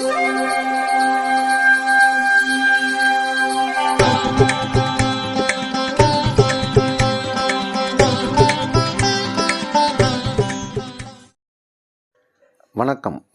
வணக்கம்.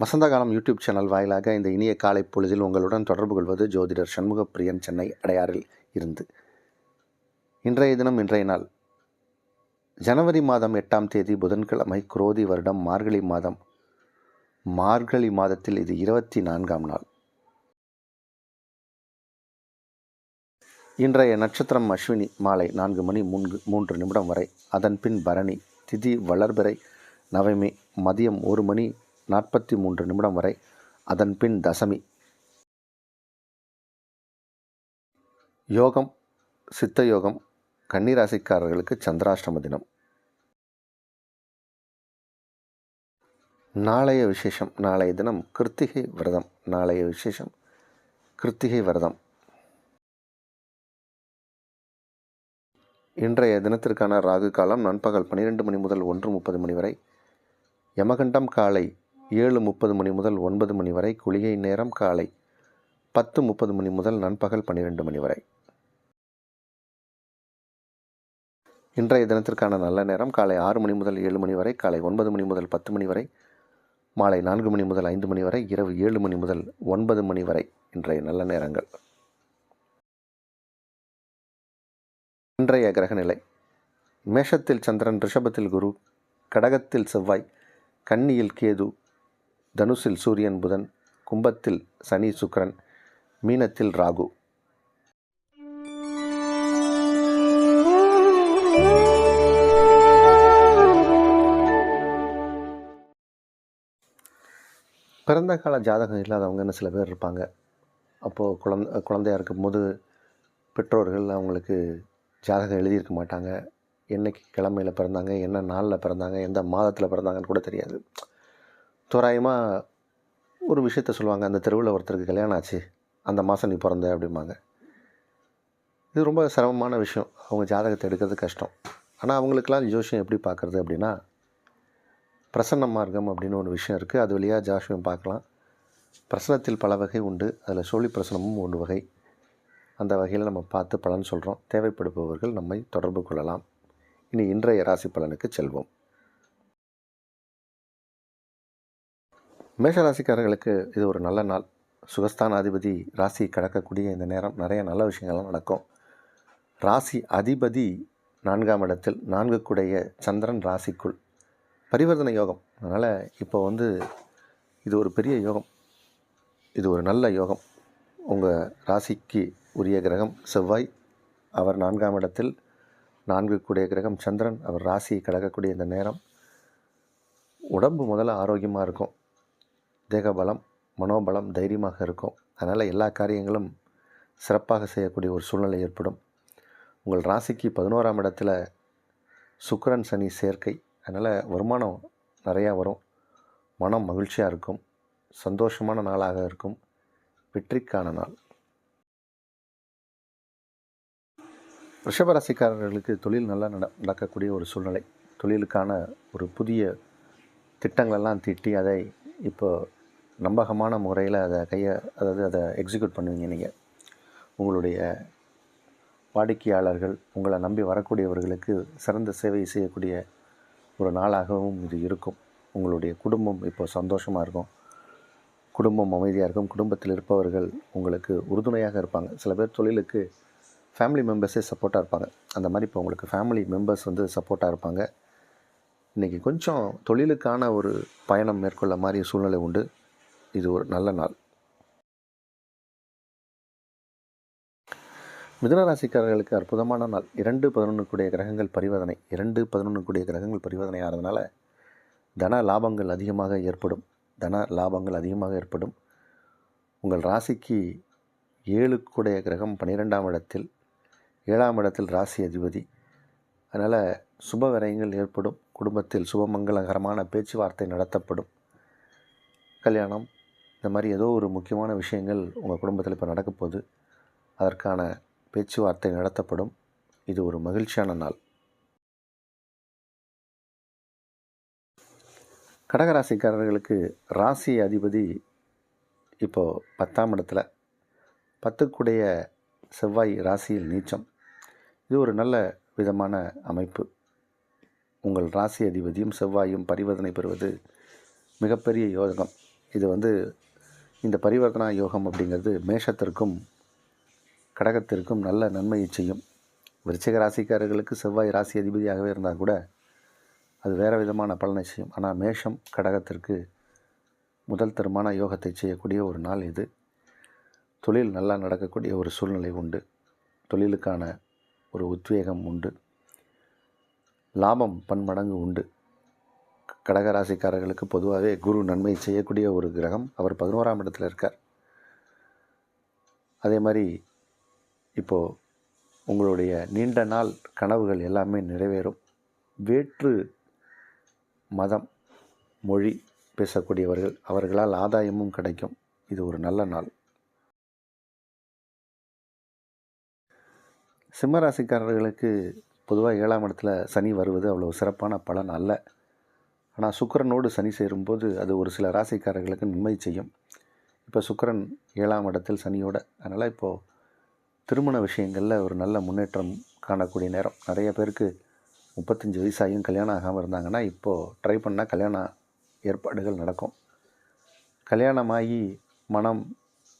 வசந்தகாலம் YouTube channel வாயிலாக இந்த இனிய காலை பொழுதில் உங்களுடன் தொடர்பு கொள்வது ஜோதிடர் சண்முகப்பிரியன் சென்னை அடையாறில் இருந்து. இன்றைய தினம் இன்றைய நாள். ஜனவரி மாதம் எட்டாம் தேதி புதன்கிழமை குரோதி வருடம் மார்கழி மாதம் மார்கழி மாதத்தில் இது இருபத்தி நான்காம் நாள். இன்றைய நட்சத்திரம் அஸ்வினி மாலை நான்கு மணி மூன்று மூன்று நிமிடம் வரை. அதன் பின் பரணி திதி வளர்பிறை நவமி மதியம் ஒரு மணி நாற்பத்தி மூன்று நிமிடம் வரை. அதன் பின் தசமி. யோகம் சித்த யோகம் கன்னிராசிக்காரர்களுக்கு சந்திராஷ்டம தினம். நாளைய விசேஷம் நாளைய தினம் கிருத்திகை விரதம். நாளைய விசேஷம் கிருத்திகை விரதம். இன்றைய தினத்திற்கான ராகு காலம் நண்பகல் பன்னிரெண்டு மணி முதல் ஒன்று முப்பது மணி வரை. யமகண்டம் காலை ஏழு முப்பது மணி முதல் ஒன்பது மணி வரை. குளிகை நேரம் காலை பத்து முப்பது மணி முதல் நண்பகல் பன்னிரெண்டு மணி வரை. இன்றைய தினத்திற்கான நல்ல நேரம் காலை ஆறு மணி முதல் ஏழு மணி வரை. காலை ஒன்பது மணி முதல் பத்து மணி வரை. மாலை நான்கு மணி முதல் ஐந்து மணி வரை இரவு ஏழு மணி முதல் ஒன்பது மணி வரை இன்றைய நல்ல நேரங்கள். இன்றைய கிரகநிலை. மேஷத்தில் சந்திரன் ரிஷபத்தில் குரு கடகத்தில் செவ்வாய் கன்னியில் கேது தனுசில் சூரியன் புதன் கும்பத்தில் சனி சுக்கிரன் மீனத்தில் ராகு. பிறந்த கால ஜாதகம் இல்லாதவங்கன்னு சில பேர் இருப்பாங்க. அப்போது குழந்த குழந்தையாக இருக்கும்போது பெற்றோர்கள் அவங்களுக்கு ஜாதகம் எழுதியிருக்க மாட்டாங்க. என்னைக்கு கிழமையில் பிறந்தாங்க என்ன நாளில் பிறந்தாங்க எந்த மாதத்தில் பிறந்தாங்கன்னு கூட தெரியாது. தோராயமாக ஒரு விஷயத்த சொல்லுவாங்க அந்த தெருவில் ஒருத்தருக்கு கல்யாணம் ஆச்சு அந்த மாதம் நீ பிறந்த அப்படிம்பாங்க. இது ரொம்ப சிரமமான விஷயம். அவங்க ஜாதகத்தை எடுக்கிறது கஷ்டம். ஆனால் அவங்களுக்கெல்லாம் ஜோஷியம் எப்படி பார்க்குறது அப்படின்னா பிரசன்ன மார்க்கம் அப்படின்னு ஒரு விஷயம் இருக்குது அது வழியாக ஜோசியம் பார்க்கலாம். பிரசனத்தில் பல வகை உண்டு. அதில் சோழி பிரசனமும் ஒன்று வகை. அந்த வகையில் நம்ம பார்த்து பலன் சொல்கிறோம் தேவைப்படுபவர்கள் நம்மை தொடர்பு கொள்ளலாம். இனி இன்றைய ராசி பலனுக்கு செல்வோம். மேஷராசிக்காரர்களுக்கு இது ஒரு நல்ல நாள். சுகஸ்தான அதிபதி ராசி கடக்கக்கூடிய இந்த நேரம் நிறைய நல்ல விஷயங்கள்லாம் நடக்கும். ராசி அதிபதி நான்காம் இடத்தில் நான்கு கூடைய சந்திரன் ராசிக்குள். பரிவர்த்தனை யோகம். அதனால் இப்போ வந்து இது ஒரு பெரிய யோகம். இது ஒரு நல்ல யோகம். உங்கள் ராசிக்கு உரிய கிரகம் செவ்வாய். அவர் நான்காம் இடத்தில் நான்கு கூடிய கிரகம் சந்திரன். அவர் ராசியை கடக்கக்கூடிய இந்த நேரம். உடம்பு முதல்ல ஆரோக்கியமாக இருக்கும். தேகபலம் மனோபலம் தைரியமாக இருக்கும். அதனால் எல்லா காரியங்களும் சிறப்பாக செய்யக்கூடிய ஒரு சூழ்நிலை ஏற்படும். உங்கள் ராசிக்கு பதினோராம் இடத்துல சுக்கரன் சனி சேர்க்கை. அதனால் வருமானம் நிறையா வரும். மனம் மகிழ்ச்சியாக இருக்கும். சந்தோஷமான நாளாக இருக்கும். வெற்றிக்கான நாள். ரிஷபராசிக்காரர்களுக்கு தொழில் நல்லா நட நடக்கக்கூடிய ஒரு சூழ்நிலை. தொழிலுக்கான ஒரு புதிய திட்டங்களெல்லாம் தீட்டி அதை இப்போ நம்பகமான முறையில் அதை கையை அதாவது அதை எக்ஸிக்யூட் பண்ணுவீங்க நீங்கள் உங்களுடைய வாடிக்கையாளர்கள் உங்களை நம்பி வரக்கூடியவர்களுக்கு சிறந்த சேவை செய்யக்கூடிய ஒரு நாளாகவும் இது இருக்கும். உங்களுடைய குடும்பம் இப்போ சந்தோஷமாக இருக்கும். குடும்பம் அமைதியாக இருக்கும். குடும்பத்தில் இருப்பவர்கள் உங்களுக்கு உறுதுணையாக இருப்பாங்க. சில பேர் தொழிலுக்கு ஃபேமிலி மெம்பர்ஸே சப்போர்ட்டாக இருப்பாங்க. அந்த மாதிரி இப்போ உங்களுக்கு ஃபேமிலி மெம்பர்ஸ் வந்து சப்போர்ட்டாக இருப்பாங்க. இன்றைக்கி கொஞ்சம் தொழிலுக்கான ஒரு பயணம் மேற்கொள்ள மாதிரி சூழ்நிலை உண்டு. இது ஒரு நல்ல நாள். மிதனராசிக்காரர்களுக்கு அற்புதமான நாள். இரண்டு பதினொன்று கூடிய கிரகங்கள் பரிவர்த்தனை. இரண்டு பதினொன்று கூடிய கிரகங்கள் பரிவர்த்தனை ஆகிறதுனால தன லாபங்கள் அதிகமாக ஏற்படும். தன லாபங்கள் அதிகமாக ஏற்படும். உங்கள் ராசிக்கு ஏழு கிரகம் பன்னிரெண்டாம் இடத்தில் ஏழாம் இடத்தில் ராசி அதிபதி. அதனால் சுப விரயங்கள் ஏற்படும். குடும்பத்தில் சுபமங்கலகரமான பேச்சுவார்த்தை நடத்தப்படும். கல்யாணம் இந்த மாதிரி ஏதோ ஒரு முக்கியமான விஷயங்கள் உங்கள் குடும்பத்தில் இப்போ நடக்கப்போகுது. அதற்கான பேச்சுவார்த்தை நடத்தப்படும். இது ஒரு மகிழ்ச்சியான நாள். கடகராசிக்காரர்களுக்கு ராசி அதிபதி இப்போது பத்தாம் இடத்துல. பத்துக்குடைய செவ்வாய் ராசியில் நீச்சம். இது ஒரு நல்ல விதமான அமைப்பு. உங்கள் ராசி அதிபதியும் செவ்வாயும் பரிவர்த்தனை பெறுவது மிகப்பெரிய யோகம் இது வந்து இந்த பரிவர்த்தனா யோகம் அப்படிங்கிறது மேஷத்திற்கும் கடகத்திற்கும் நல்ல நன்மையை செய்யும். விருச்சிக ராசிக்காரர்களுக்கு செவ்வாய் ராசி அதிபதியாகவே இருந்தால் கூட அது வேறு விதமான பலனை செய்யும். ஆனால் மேஷம் கடகத்திற்கு முதல் தரமான யோகத்தை செய்யக்கூடிய ஒரு நாள் இது. தொழில் நல்லா நடக்கக்கூடிய ஒரு சூழ்நிலை உண்டு. தொழிலுக்கான ஒரு உத்வேகம் உண்டு. லாபம் பன்மடங்கு உண்டு. கடகராசிக்காரர்களுக்கு பொதுவாகவே குரு நன்மை செய்யக்கூடிய ஒரு கிரகம். அவர் பதினோராம் இடத்தில் இருக்கார். அதே மாதிரி இப்போது உங்களுடைய நீண்ட நாள் கனவுகள் எல்லாமே நிறைவேறும். வேற்று மதம் மொழி பேசக்கூடியவர்கள் அவர்களால் ஆதாயமும் கிடைக்கும். இது ஒரு நல்ல நாள். சிம்ம ராசிக்காரர்களுக்கு பொதுவாக ஏழாம் இடத்துல சனி வருவது அவ்வளோ சிறப்பான பலன் அல்ல. ஆனால் சுக்கரனோடு சனி சேரும்போது அது ஒரு சில ராசிக்காரர்களுக்கு நன்மை செய்யும். இப்போ சுக்கரன் ஏழாம் இடத்தில் சனியோட அதனால் இப்போது திருமண விஷயங்களில் ஒரு நல்ல முன்னேற்றம் காணக்கூடிய நேரம். நிறைய பேருக்கு முப்பத்தஞ்சு வயசாகியும் கல்யாணம் ஆகாமல் இருந்தாங்கன்னா இப்போது ட்ரை பண்ணால் கல்யாண ஏற்பாடுகள் நடக்கும். கல்யாணமாகி மனம்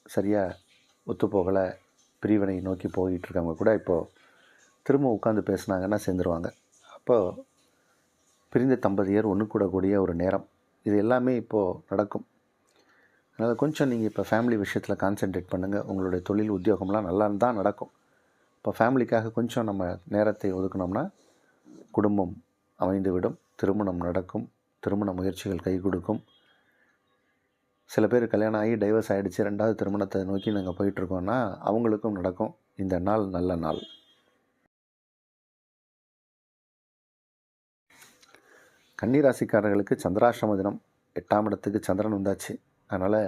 சரியாக ஒத்துப்போகலை பிரிவினை நோக்கி போயிட்டு இருக்கவங்க கூட இப்போது திரும்ப உட்காந்து பேசுனாங்கன்னா சேர்ந்துருவாங்க. அப்போது பிரிந்த தம்பதியர் ஒன்று கூடக்கூடிய ஒரு நேரம். இது எல்லாமே இப்போது நடக்கும். அதனால் கொஞ்சம் நீங்கள் இப்போ ஃபேமிலி விஷயத்தில் கான்சென்ட்ரேட் பண்ணுங்கள் உங்களுடைய தொழில் உத்தியோகம்லாம் நல்லா தான் நடக்கும். இப்போ ஃபேமிலிக்காக கொஞ்சம் நம்ம நேரத்தை ஒதுக்கினோம்னா குடும்பம் அமைந்துவிடும். திருமணம் நடக்கும். திருமண முயற்சிகள் கை கொடுக்கும். சில பேர் கல்யாணம் ஆகி டைவர்ஸ் ஆகிடுச்சு ரெண்டாவது திருமணத்தை நோக்கி நாங்கள் போயிட்டுருக்கோன்னா அவங்களுக்கும் நடக்கும். இந்த நாள் நல்ல நாள். கன்னிராசிக்காரர்களுக்கு சந்திராசிரம தினம் எட்டாம் இடத்துக்கு சந்திரன் வந்தாச்சு. அதனால்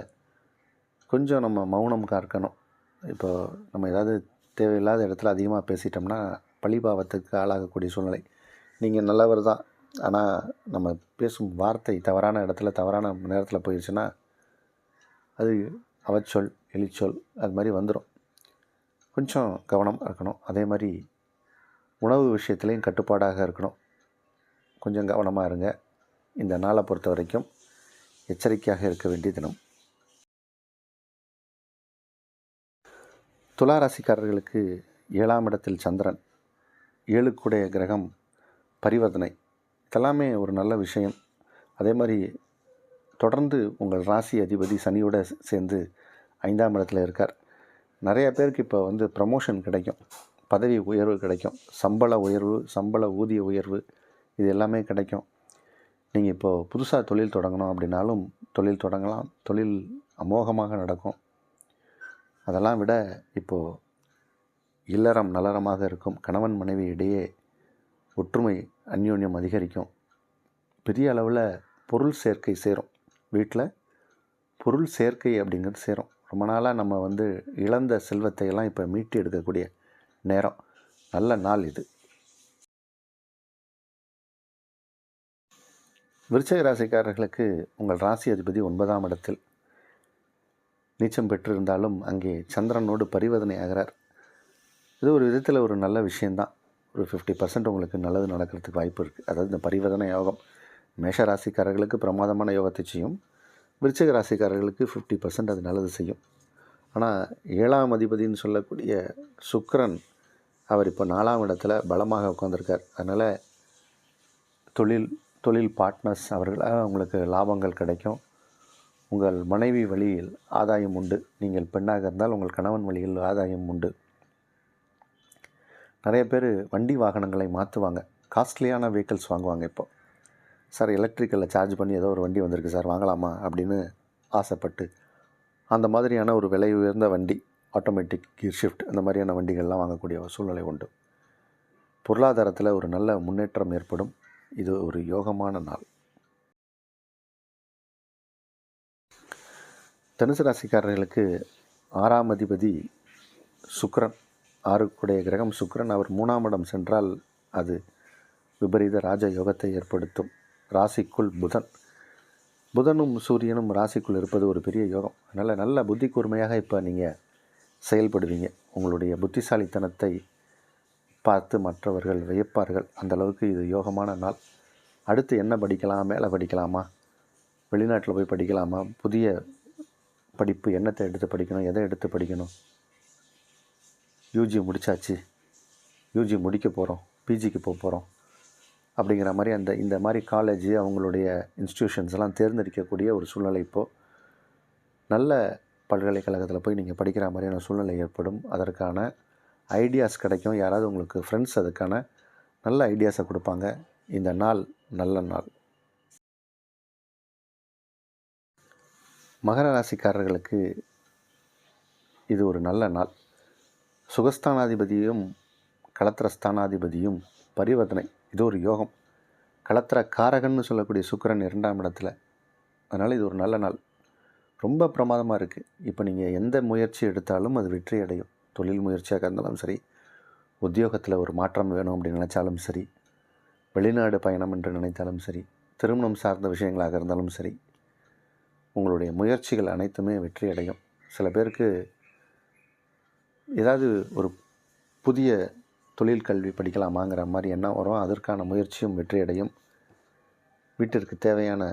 கொஞ்சம் நம்ம மௌனம் காக்கணும். இப்போ நம்ம ஏதாவது தேவையில்லாத இடத்துல அதிகமாக பேசிட்டோம்னா பழிபாவத்துக்கு ஆளாகக்கூடிய சூழ்நிலை. நீங்கள் நல்லவர் தான். ஆனால் நம்ம பேசும் வார்த்தை தவறான இடத்துல தவறான நேரத்தில் போயிடுச்சுன்னா அது அவச்சொல் எலிச்சொல் அது மாதிரி வந்துடும் கொஞ்சம் கவனம் இருக்கணும் அதே மாதிரி உணவு விஷயத்துலேயும் கட்டுப்பாடாக இருக்கணும். கொஞ்சம் கவனமாக இருங்க. இந்த நாளை பொறுத்த வரைக்கும் எச்சரிக்கையாக இருக்க வேண்டிய தினம். துலா ராசிக்காரர்களுக்கு ஏழாம் இடத்தில் சந்திரன் ஏழுக்குடைய கிரகம் பரிவர்த்தனை. இதெல்லாமே ஒரு நல்ல விஷயம். அதே மாதிரி தொடர்ந்து உங்கள் ராசி அதிபதி சனியோட சேர்ந்து ஐந்தாம் இடத்துல இருக்கார். நிறைய பேருக்கு இப்போ வந்து ப்ரமோஷன் கிடைக்கும். பதவி உயர்வு கிடைக்கும். சம்பள உயர்வு சம்பள ஊதிய உயர்வு இது எல்லாமே கிடைக்கும். நீங்கள் இப்போது புதுசாக தொழில் தொடங்கணும் அப்படின்னாலும் தொழில் தொடங்கலாம். தொழில் அமோகமாக நடக்கும். அதெல்லாம் விட இப்போது இல்லறம் நலரமாக இருக்கும். கணவன் மனைவி இடையே ஒற்றுமை அந்யோன்யம் அதிகரிக்கும். பெரிய அளவில் பொருள் சேர்க்கை சேரும். வீட்டில் பொருள் சேர்க்கை அப்படிங்கிறது சேரும். ரொம்ப நாளாக நம்ம வந்து இழந்த செல்வத்தை எல்லாம் இப்போ மீட்டு எடுக்கக்கூடிய நேரம். நல்ல நாள் இது. விருச்சக ராசிக்காரர்களுக்கு உங்கள் ராசி அதிபதி ஒன்பதாம் இடத்தில் நீச்சம் பெற்றிருந்தாலும் அங்கே சந்திரனோடு பரிவர்த்தனை ஆகிறார். இது ஒரு விதத்தில் ஒரு நல்ல விஷயந்தான் ஒரு ஃபிஃப்டி பர்சன்ட் உங்களுக்கு நல்லது நடக்கிறதுக்கு வாய்ப்பு இருக்குது அதாவது இந்த பரிவர்த்தனை யோகம் மேஷ ராசிக்காரர்களுக்கு பிரமாதமான யோகத்தை செய்யும். விருச்சக ராசிக்காரர்களுக்கு ஃபிஃப்டி பர்சன்ட் அது நல்லது செய்யும். ஆனால் ஏழாம் அதிபதின்னு சொல்லக்கூடிய சுக்கரன் அவர் இப்போ நாலாம் இடத்துல பலமாக உட்காந்துருக்கார் அதனால் தொழில் தொழில் பார்ட்னர்ஸ் அவர்களால் உங்களுக்கு லாபங்கள் கிடைக்கும். உங்கள் மனைவி வழியில் ஆதாயம் உண்டு. நீங்கள் பெண்ணாக இருந்தால் உங்கள் கணவன் வழியில் ஆதாயம் உண்டு. நிறைய பேர் வண்டி வாகனங்களை மாற்றுவாங்க காஸ்ட்லியான வெஹிக்கிள்ஸ் வாங்குவாங்க இப்போ. சார் எலக்ட்ரிக்கலில் சார்ஜ் பண்ணி ஏதோ ஒரு வண்டி வந்திருக்கு சார் வாங்கலாமா அப்படின்னு ஆசைப்பட்டு. அந்த மாதிரியான ஒரு விலை உயர்ந்த வண்டி ஆட்டோமேட்டிக் கீர் ஷிஃப்ட் அந்த மாதிரியான வண்டிகள்லாம் வாங்கக்கூடிய ஒரு சூழ்நிலை உண்டு. பொருளாதாரத்தில் ஒரு நல்ல முன்னேற்றம் ஏற்படும். இது ஒரு யோகமான நாள். தனுசு ராசிக்காரர்களுக்கு ஆறாம் அதிபதி சுக்ரன் ஆறுக்குடைய கிரகம் சுக்ரன் அவர் மூணாம் இடம் சென்றால் அது விபரீத ராஜ யோகத்தை ஏற்படுத்தும். ராசிக்குள் புதன். புதனும் சூரியனும் ராசிக்குள் இருப்பது ஒரு பெரிய யோகம். அதனால் நல்ல புத்தி கூர்மையாக இப்போ நீங்கள் செயல்படுவீங்க. உங்களுடைய புத்திசாலித்தனத்தை பார்த்து மற்றவர்கள் வியப்பார்கள். அந்தளவுக்கு இது யோகமான நாள். அடுத்து என்ன படிக்கலாம் மேலே படிக்கலாமா வெளிநாட்டில் போய் படிக்கலாமா புதிய படிப்பு என்னத்தை எடுத்து படிக்கணும் எதை எடுத்து படிக்கணும்? யூஜி முடிச்சாச்சு. யூஜி முடிக்க போகிறோம் பிஜிக்கு போக போகிறோம் அப்படிங்கிற மாதிரி அந்த இந்த மாதிரி காலேஜ் அவங்களுடைய இன்ஸ்டியூஷன்ஸ் எல்லாம் தேர்ந்தெடுக்கக்கூடிய ஒரு சூழ்நிலை இப்போது நல்ல பல்கலைக்கழகத்தில் போய் நீங்கள் படிக்கிற மாதிரியான சூழ்நிலை ஏற்படும். அதற்கான ஐடியாஸ் கிடைக்கும். யாராவது உங்களுக்கு ஃப்ரெண்ட்ஸ் அதுக்கான நல்ல ஐடியாஸை கொடுப்பாங்க. இந்த நாள் நல்ல நாள். மகர ராசிக்காரர்களுக்கு இது ஒரு நல்ல நாள். சுகஸ்தானாதிபதியும் களத்திர ஸ்தானாதிபதியும் பரிவர்த்தனை. இது ஒரு யோகம். களத்திர காரகன்னு சொல்லக்கூடிய சுக்கிரன் இரண்டாம் இடத்துல. அதனால் இது ஒரு நல்ல நாள். ரொம்ப பிரமாதமாக இருக்குது இப்போ நீங்கள் எந்த முயற்சி எடுத்தாலும் அது வெற்றி அடையும் தொழில் முயற்சியாக இருந்தாலும் சரி உத்தியோகத்தில் ஒரு மாற்றம் வேணும் அப்படின்னு நினச்சாலும் சரி வெளிநாடு பயணம் என்று நினைத்தாலும் சரி திருமணம் சார்ந்த விஷயங்களாக இருந்தாலும் சரி உங்களுடைய முயற்சிகள் அனைத்துமே வெற்றி அடையும். சில பேருக்கு ஏதாவது ஒரு புதிய தொழில் கல்வி படிக்கலாமாங்கிற மாதிரி என்ன வரும். அதற்கான முயற்சியும் வெற்றி அடையும். வீட்டிற்கு தேவையான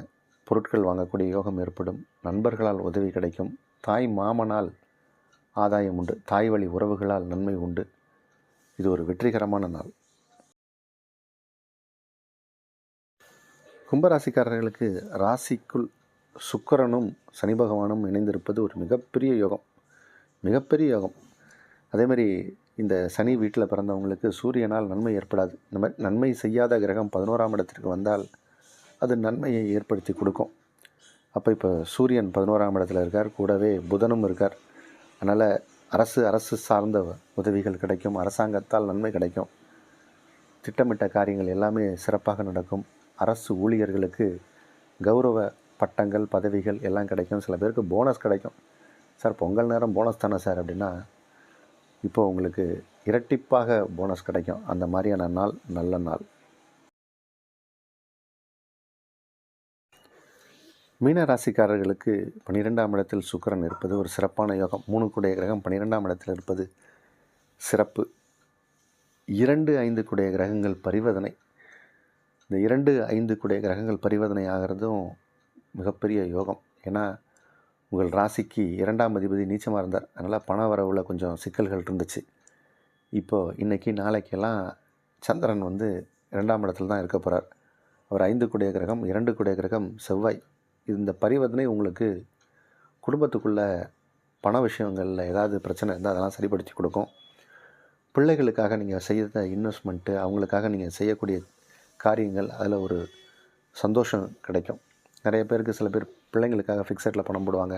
பொருட்கள் வாங்கக்கூடிய யோகம் ஏற்படும். நண்பர்களால் உதவி கிடைக்கும். தாய் மாமனால் ஆதாயம் உண்டு. தாய் வழி உறவுகளால் நன்மை உண்டு. இது ஒரு வெற்றிகரமான நாள். கும்பராசிக்காரர்களுக்கு ராசிக்குள் சுக்கரனும் சனி பகவானும் இணைந்திருப்பது ஒரு மிகப்பெரிய யோகம். மிகப்பெரிய யோகம். அதே மாதிரி இந்த சனி வீட்டில் பிறந்தவங்களுக்கு சூரியனால் நன்மை ஏற்படாது. இந்த மாதிரி நன்மை செய்யாத கிரகம் பதினோராம் இடத்திற்கு வந்தால் அது நன்மையை ஏற்படுத்தி கொடுக்கும். அப்போ இப்போ சூரியன் பதினோராம் இடத்துல இருக்கார். கூடவே புதனும் இருக்கார். அதனால் அரசு அரசு சார்ந்த உதவிகள் கிடைக்கும். அரசாங்கத்தால் நன்மை கிடைக்கும். திட்டமிட்ட காரியங்கள் எல்லாமே சிறப்பாக நடக்கும். அரசு ஊழியர்களுக்கு கௌரவ பட்டங்கள் பதவிகள் எல்லாம் கிடைக்கும். சில பேருக்கு போனஸ் கிடைக்கும். சார் பொங்கல் நேரம் போனஸ் தானே சார் அப்படின்னா இப்போ உங்களுக்கு இரட்டிப்பாக போனஸ் கிடைக்கும். அந்த மாதிரியான நாள் நல்ல நாள். மீன ராசிக்காரர்களுக்கு பன்னிரெண்டாம் இடத்தில் சுக்கரன் இருப்பது ஒரு சிறப்பான யோகம். மூணு கிரகம் பன்னிரெண்டாம் இடத்தில் இருப்பது சிறப்பு. இரண்டு ஐந்து கிரகங்கள் பரிவர்த்தனை இந்த இரண்டு ஐந்து கிரகங்கள் பரிவர்த்தனை ஆகிறதும் மிகப்பெரிய யோகம். ஏன்னா உங்கள் ராசிக்கு இரண்டாம் அதிபதி நீச்சமாக இருந்தார். அதனால் பண வரவில் கொஞ்சம் சிக்கல்கள் இருந்துச்சு. இப்போது இன்றைக்கி நாளைக்கெல்லாம் சந்திரன் வந்து இரண்டாம் இடத்துல தான் இருக்க போகிறார் அவர் ஐந்து கூடிய கிரகம் இரண்டு குடைய கிரகம் செவ்வாய். இந்த பரிவர்த்தனை உங்களுக்கு குடும்பத்துக்குள்ள பண விஷயங்களில் ஏதாவது பிரச்சனை இருந்தால் அதெல்லாம் சரிப்படுத்தி கொடுக்கும். பிள்ளைகளுக்காக நீங்கள் செய்த இன்வெஸ்ட்மெண்ட்டு அவங்களுக்காக நீங்கள் செய்யக்கூடிய காரியங்கள் அதில் ஒரு சந்தோஷம் கிடைக்கும். நிறைய பேருக்கு சில பேர் பிள்ளைங்களுக்காக ஃபிக்ஸட்டில் பணம் போடுவாங்க.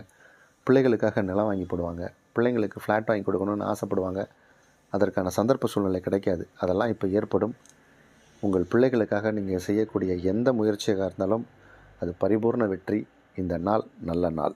பிள்ளைகளுக்காக நிலம் வாங்கி போடுவாங்க. பிள்ளைங்களுக்கு ஃப்ளாட் வாங்கி கொடுக்கணும்னு ஆசைப்படுவாங்க. அதற்கான சந்தர்ப்ப சூழ்நிலை கிடைக்காது. அதெல்லாம் இப்போ ஏற்படும். உங்கள் பிள்ளைகளுக்காக நீங்கள் செய்யக்கூடிய எந்த முயற்சியாக இருந்தாலும் அது பரிபூர்ண வெற்றி. இந்த நாள் நல்ல நாள்.